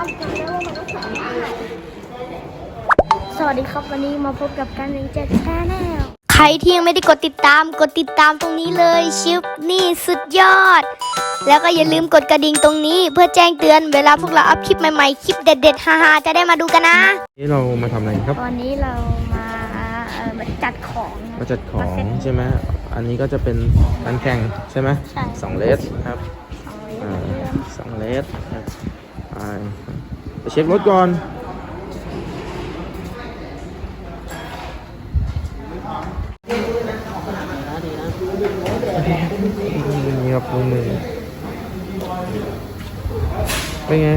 ส่ได้สวัสดีครับวันนี้มาพบกับการในเจ็ดแชนแนลใครที่ยังไม่ได้กดติดตามกดติดตามตรงนี้เลยชิปนี่สุดยอด แล้วก็อย่าลืมกดกระดิ่งตรงนี้ เพื่อแจ้งเตือนเวลาพวกเราอัพคลิปใหม่ๆ คลิปเด็ดๆฮาๆจะได้มาดูกันนะ นี่เรามาทำอะไรครับวันนี้เรามาเอ่อจัดของมาจัดของใช่ไหมอันนี้ก็จะเป็นการแข่งใช่ไหมใช่สองเลสครับของอ่าเล่นสองเลสครับไปไป เช็ครถก่อน นี่ครับลงมือเป็นไง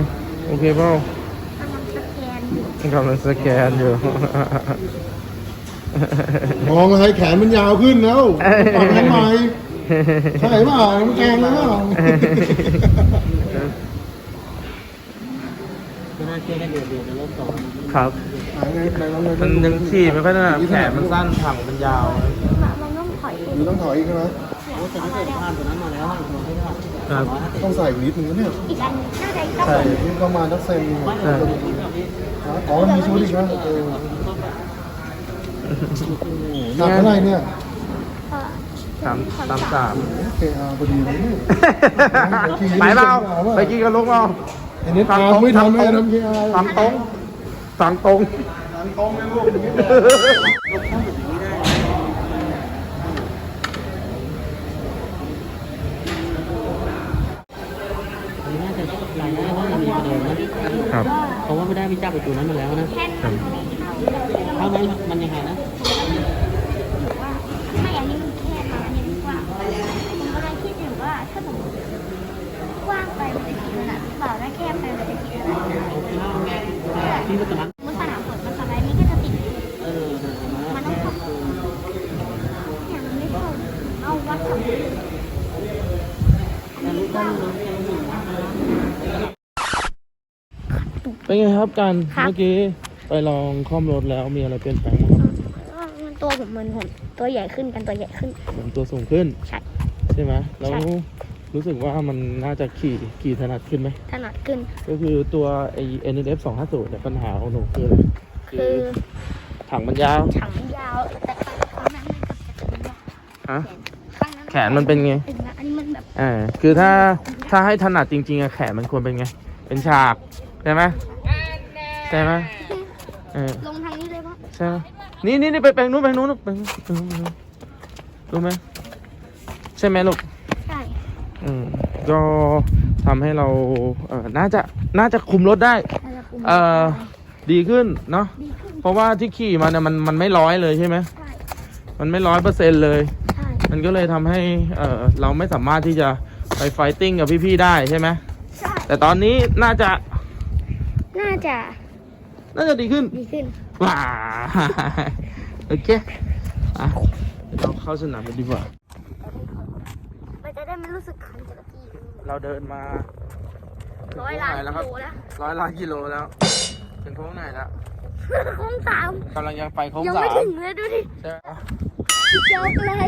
โอเคเปล่ากำลังสแกนอยู่กำลังสแกนอยู่ มองอะไรแขนมันยาวขึ้นแล้วปรับแขนใหม่ใช่เปล่ามันแกงแล้วเปล่า ไม่น่าเชื่อแค่เดือนเดียวในรอบสองครับไหนไงไหนลองเลยมันยังขี่ไม่ค่อยถนัดแขนมันสั้นถังมันยาวมันต้องถอยเองหรือต้องถอยอีกใช่ไหมโอ้แต่ถ้าเกิดผ่านตัวนั้นมาแล้วให้ตัวให้ได้ครับต้องใส่อีกนิดนึงนะเนี่ยอีกอันน่าจะต้องใช่นี่ประมาณสักเซนหนึ่งไม่อะเราเป็นแบบนี้อ๋อมีชุดอีกนะเออโอ้โหหนักเท่าไหร่เนี่ยเอ่อสามสามสามโอเคอาพอดีเลยเนี่ยไปเปล่าไปกินกับลุงเปล่า อันนี้ตามไม่ทันไม่ทำเคอาสั่งตรงสั่งตรงตรงเลยลูกอย่างนี้เลยอันนี้น่าจะรายได้น่าจะมีประเด็นนะครับเพราะว่าไม่ได้วิจารณ์ไปตัวนั้นมาแล้วนะแค่นั้นไม่เข้าเท่านั้นมันยังไงนะว่าไม่อันนี้มันแค่นั้นอันนี้มันกว้างผมกำลังคิดอยู่ว่าถ้าสมมติ กว้างไปมันจะกี่ขนาดหรือเปล่าถ้าแคบไปมันจะกี่ขนาดที่มันตอนนั้นมันสนามฝนมันสไลด์นี่ก็จะติดเออมันต้องเข้าเนี่ยมันไม่เข้าเอาวัดกับแต่รู้ต้นรู้ต้นรู้นะเป็นไงครับกันเมื่อกี้ไปลองข้อมรถแล้วมีอะไรเปลี่ยนแปลงบ้างมันตัวผมมันผมตัวใหญ่ขึ้นกันตัวใหญ่ขึ้นเหมือนตัวสูงขึ้นใช่ใช่ไหมแล้วใช่ รู้สึกว่ามันน่าจะขี่ขี่ถนัดขึ้นไหมถนัดขึ้น ก็คือตัวไอ NF 2 5 0เนี่ยปัญหาของหนูคืออะไรคือถังมันยาวถังมันยาวแต่ข้างนั้นมันกับจะเป็นยาวฮะข้างนั้นแขนมันเป็นไงตึงนะอันนี้มันแบบอ่าคือถ้าถ้าให้ถนัดจริง ๆอะแขนมันควรเป็นไง เป็นฉากใช่ไหมใช่ไหมเออลงทางนี้เลยปะใช่ไหมนี่นี่นี่ไปแปลงนู้นแปลงนู้นแปลงนู้นแปลงนู้นแปลงนู้นรู้ไหมใช่ไหมลูกใช่อืม ก็ทำให้เราเออน่าจะน่าจะคุมรถได้ น่าจะคุมเอ่อ ดีขึ้นเนาะดีขึ้นเพราะว่าที่ขี่มาเนี่ยมันมันไม่ร้อยเลยใช่ไหมใช่มันไม่ร้อยเปอร์เซ็นต์เลย ใช่มันก็เลยทำให้เออเราไม่สามารถที่จะไปไฟติ้งกับพี่ๆได้ใช่ไหมใช่แต่ตอนนี้น่าจะน่าจะน่าจะดีขึ้น ดีขึ้น ว้าโอเคอะเดี๋ยวเราเข้าสนามกันดีกว่า มันจะได้ไม่รู้สึกคันจากที่เราเดินมาร้อยล้านไหนแล้วครับโลแล้ว ร้อยล้านกิโลแล้ว ถึงโค้งไหนแล้วโค้งสามกำลังยังไปโค้งยังสาไม่มถึงเลยดูดิใช่ไหมอะยกเลย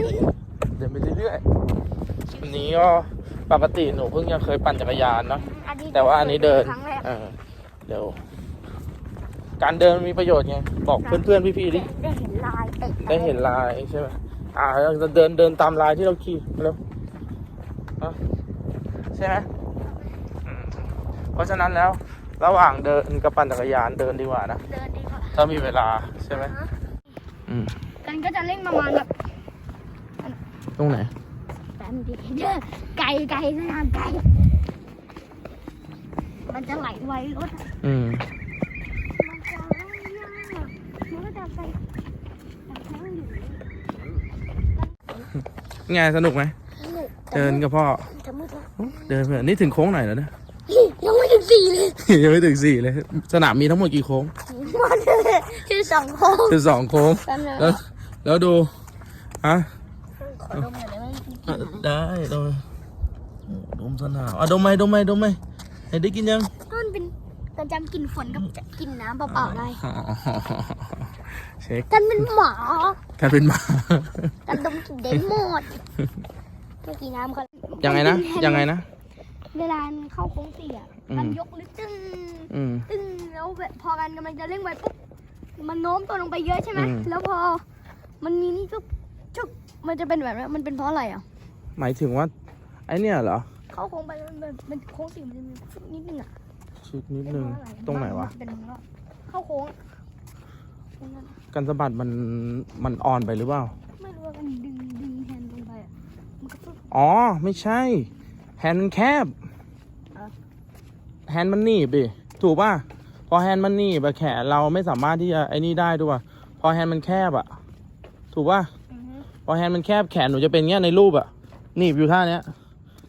เดินไปเรื่อยๆวันนี้ก็ปกติหนูเพิ่งจะเคยปั่นจักรยานเนาะอันนี้แต่ว่าอันนี้เดินครั้งแรกเออเดี๋ยวการเดินมีประโยชน์ไงบอกเพื่อนๆพี่ๆดิได้เห็นลายเตะได้เห็นลายใช่ไหมอ่าเราจะเดินเดินตามลายที่เราขี่ไปแล้วอะ ใช่ไหมอืมเพราะฉะนั้นแล้วระหว่างเดินกับปั่นจักรยานเดินดีกว่านะเดินดีกว่าถ้ามีเวลาใช่ไหมอืมกันก็จะเล่นประมาณแบบตรงไหนแป๊บเดียวเด้อไกลไกลสนามไกลมันจะไหลไวรถอะอืมมันจะไหลยากมันก็จะไปแต่แค่อยู่ไงสนุกไหมสนุก เดินกับพ่อ จะมืดแล้วเดินเพื่อนนี่ถึงโค้งไหนแล้วเนี่ยยังไม่ถึงสี่เลย ยังไม่ถึงสี่เลย สนามมีทั้งหมดกี่โค้งมันชื่อสองโค้งคือสองโค้งแป๊บนึงแล้ว แล้วดู ฮะ ขอดมหน่อยได้ไหมอะได้ดมดมสนามอะดมไหมดมไหมดมไหมเห็นได้กินยังต้นเป็นแต่จำกลิ่นฝนกับกลิ่นน้ำเปล่าๆได้อ๋อเช็คกันเป็นหมากันเป็นหมากันดมกลิ่นได้หมด เมื่อกี้น้ำเขายังไงนะยังไงนะ เวลามันเข้าโค้งเสี่ยอืม มันยกลึกจึ้งออืม ตึ้งแล้วแบบพอกันกำลังจะเร่งไวปุ๊บมันโน้มตัวลงไปเยอะใช่ไหมอืม แล้วพอ มันมีนี่ก็ชุบมันจะเป็นแบบนั้นมันเป็นเพราะอะไรอะหมายถึงว่า ไอเนี่ยเหรอเข้าโค้งไปแล้วมันเป็นมันโค้งสี่มันจะมีชุบนิดนึงอะชิดนิดเป็นนึงเพราะอะไรตรงไหนวะเป็นเพราะเข้าโค้งอะตรงนั้นอะกันสะบัดมันมันอ่อนไปหรือเปล่า ไม่รู้ว่ามันดึง อ๋อ ไม่ใช่ แฮนด์มันแคบอะแฮนด์มันหนีบดิถูกป่ะ พอแฮนด์มันหนีบอะแขนเราไม่สามารถที่จะไอ้นี่ได้ด้วยว่ะพอแฮนด์มันแคบอะถูกป่ะอือฮึพอแฮนด์มันแคบแขนหนูจะเป็นเงี้ยในรูปอะหนีบอยู่ท่าเนี้ย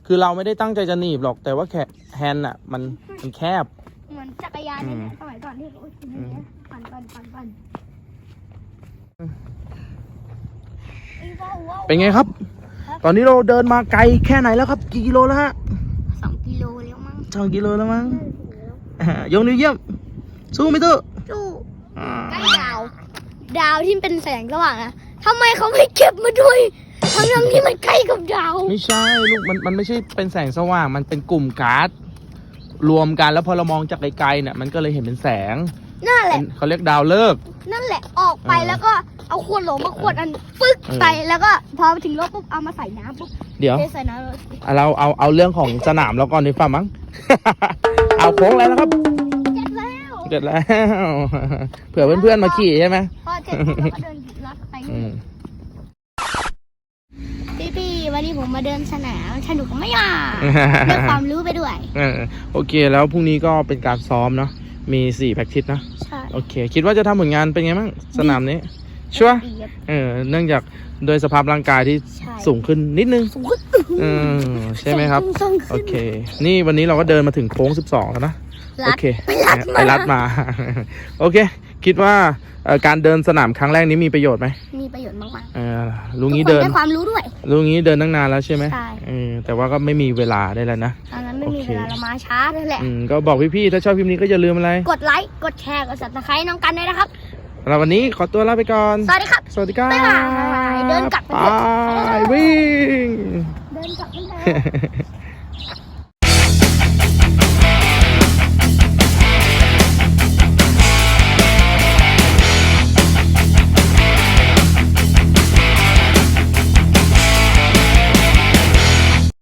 คือเราไม่ได้ตั้งใจจะหนีบหรอก แต่ว่าแขนแฮนด์อะมันมันแคบ เหมือนจักรยานเนี่ยนะสมัยก่อนที่โอ้ยอย่างเงี้ยปั่นปั่นปั่นปั่นไอ้ว้าวว้าวเป็นไงครับ ตอนนี้เราเดินมาไกลแค่ไหนแล้วครับ กี่กิโลแล้วฮะสองกิโลแล้วมั้งสองกิโลแล้วมั้งอ่ายกนิ้วเยี่ยม สู้ไหมตู้จู้อ่าใกล้ดาว ดาวที่เป็นแสงสว่างอะทำไมเขาไม่เก็บมาด้วยทั้งทั้งๆที่มันใกล้กับดาว ไม่ใช่ลูกมันมันไม่ใช่เป็นแสงสว่าง มันเป็นกลุ่มก๊าซรวมกันแล้วพอเรามองจากไกลๆเนี่ยมันก็เลยเห็นเป็นแสง นั่นแหเป็ละนเขาเรียกดาวเลิกษ์นั่นแหละออกไปเออแล้วก็ เอาขวดโหลมาขวดอันปึ๊กเออไปแล้วก็พอถึงรถปุ๊บเอามาใส่น้ำปุ๊บเดี๋ยว เทใส่น้ำเลยอะเราเอาเอาเรื่องของสนามเราก่อนดีฝ่ามั้ง เอาโค้งอะไรนะครับเจ็ดแล้วเสร็จแล้ว เผื่อเพื่อนๆมาขี่ใช่ไหมพอเจ็ดปุ๊บเราก็เดินลัดไปอืมพี่พี่ๆวันนี้ผมมาเดินสนามสนุกไหมอะได้ความรู้ไปด้วยเออโอเค แล้วพรุ่งนี้ก็เป็นการซ้อมเนาะมีสี่แพ็กทิศนะใช่ โอเค คิดว่าจะทำผลงานเป็นไงบ้างสนามนี้ ชัวร์ดีครับเออเนื่องจากโดยสภาพร่างกายที่ใช่ สูงขึ้นนิดนึงสูงขึ้นเออใช่ไหมครับ สูงโอขึ้น เค นี่วันนี้เราก็เดินมาถึงโค้ง 12 แล้วนะโอรัดเคไปรัดไปรัดมา โอเค คิดว่าเอ่อการเดินสนามครั้งแรกนี้มีประโยชน์ไหมมีประโยชน์มากเออลุงๆนี้ทุกคเดิน ได้ความรู้ด้วย ลุงนี้เดินตั้งนานแล้วใช่ไหมใช่ เออแต่ว่าก็ไม่มีเวลาได้แล้วนะ ตอนนั้นไม่มีโอเค เวลาเรามาช้าเลยแหละ อืม ก็บอกพี่ๆ ถ้าชอบคลิปนี้ก็อย่าลืมอะไร กดไลค์ กดแชร์ กด subscribe น้องกันด้วยนะครับ สำหรับวันนี้ขอตัวลาไปก่อน สวัสดีครับ สวัสดีครับบ๊ายบายเดินกลับไปไปวิ่ง เดินกลับไปเลย